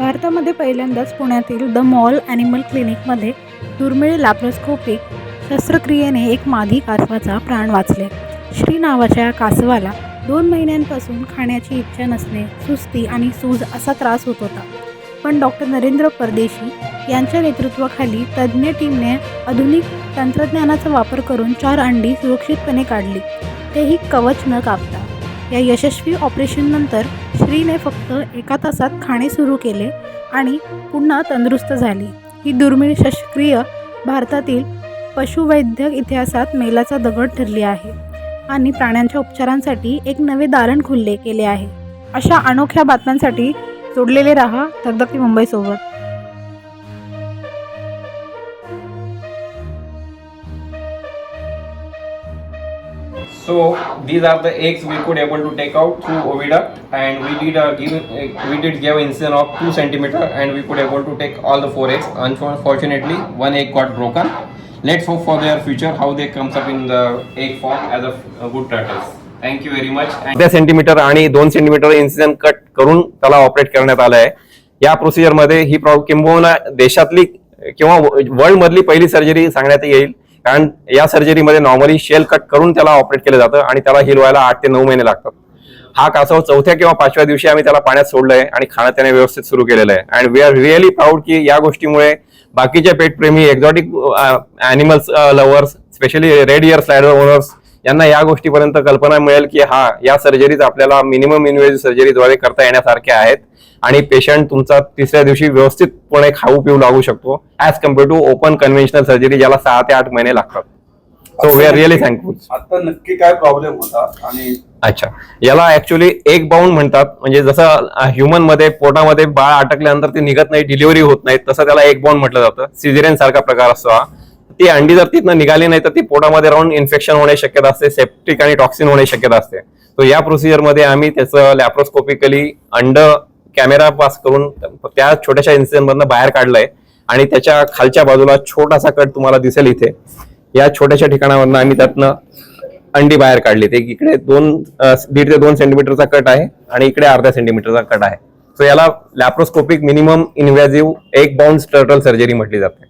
भारतामध्ये पहिल्यांदाच पुण्यातील द मॉल ॲनिमल क्लिनिकमध्ये दुर्मिळ लॅप्रोस्कोपिक शस्त्रक्रियेने एक मादी कासवाचा प्राण वाचले. श्री नावाच्या या कासवाला दोन महिन्यांपासून खाण्याची इच्छा नसणे सुस्ती आणि सूज असा त्रास होत होता. पण डॉक्टर नरेंद्र परदेशी यांच्या नेतृत्वाखाली तज्ज्ञ टीमने आधुनिक तंत्रज्ञानाचा वापर करून चार अंडी सुरक्षितपणे काढली. तेही कवच न कापता. या यशस्वी ऑपरेशननंतर श्रीने फक्त एका तासात खाणे सुरू केले आणि पुन्हा तंदुरुस्त झाली. ही दुर्मिळ शस्त्रक्रिया भारतातील पशुवैद्यक इतिहासात मेलाचा दगड ठरली आहे आणि प्राण्यांच्या उपचारांसाठी एक नवे दारण खुले केले आहे. अशा अनोख्या बातम्यांसाठी जोडलेले रहा धगधगती मुंबईसोबत. So these are the eggs we could able to take out through oviduct and we did uh, give uh, we did give incision of 2 centimeter and we could able to take all the four eggs. Unfortunately, one egg got broken. Let's hope for their future how they comes up in the egg form as a, a good turtles. Thank you very much. And अर्ध्या centimetre आणि दोन centimetre incision cut करून त्याला operate करण्यात आलं आहे या प्रोसिजरमध्ये ही प्रॉ किंबहुना देशातली किंवा वर्ल्ड मधली पहिली सर्जरी सांगण्यात येईल कारण या सर्जरीमध्ये नॉर्मली शेल कट करून त्याला ऑपरेट केलं जातं आणि त्याला हिल व्हायला आठ ते नऊ महिने लागतात. हा कासव चौथ्या किंवा पाचव्या दिवशी आम्ही त्याला पाण्यात सोडलंय आणि खाणं त्याने व्यवस्थित सुरू केलेलं आहे. And we are really proud की या गोष्टीमुळे बाकीचे पेटप्रेमी exotic animals lovers specially red ear slider owners यांना या गोष्टीपर्यंत कल्पना मिळेल की हा या सर्जरीज आपल्याला मिनिमम इन्व्हेज सर्जरीद्वारे करता येण्यासारख्या आहेत. आणि पेशंट तुमचा तिसऱ्या दिवशी व्यवस्थितपणे खाऊ पिऊ लागू शकतो as compare to open conventional surgery ज्याला सहा ते आठ महिने लागतात. So we are really thankful आता नक्की काय प्रॉब्लेम होता आणि अच्छा. याला ऍक्च्युली एक बाउंड म्हणतात म्हणजे जसं ह्युमनमध्ये पोटामध्ये बाळ अटकल्यानंतर ते निघत नाही डिलिव्हरी होत नाही तसं त्याला एक बाउंड म्हटलं जातं. सिझेरियन सारखा प्रकार असतो हा. ती अंडी जर तिथनं निघाली नाही तर ती पोटामध्ये राहून इन्फेक्शन होण्याची शक्यता असते सेप्टिक आणि टॉक्सिन होण्याची शक्यता असते. तो या प्रोसिजरमध्ये आम्ही त्याचं लॅप्रोस्कोपिकली अंड कॅमेरा पास करून त्या छोट्याशा इन्सिडेंट मधनं बाहेर काढलंय. आणि त्याच्या खालच्या बाजूला छोटासा कट तुम्हाला दिसेल इथे. या छोट्याशा ठिकाणावरनं आम्ही त्यातनं अंडी बाहेर काढली ते इकडे दोन दीड ते दोन सेंटीमीटरचा कट आहे आणि इकडे अर्ध्या सेंटीमीटरचा कट आहे. सो याला लॅप्रोस्कोपिक मिनिमम इन्व्हॅझिव्ह एक बाउंड स्टर्टल सर्जरी म्हटली जाते.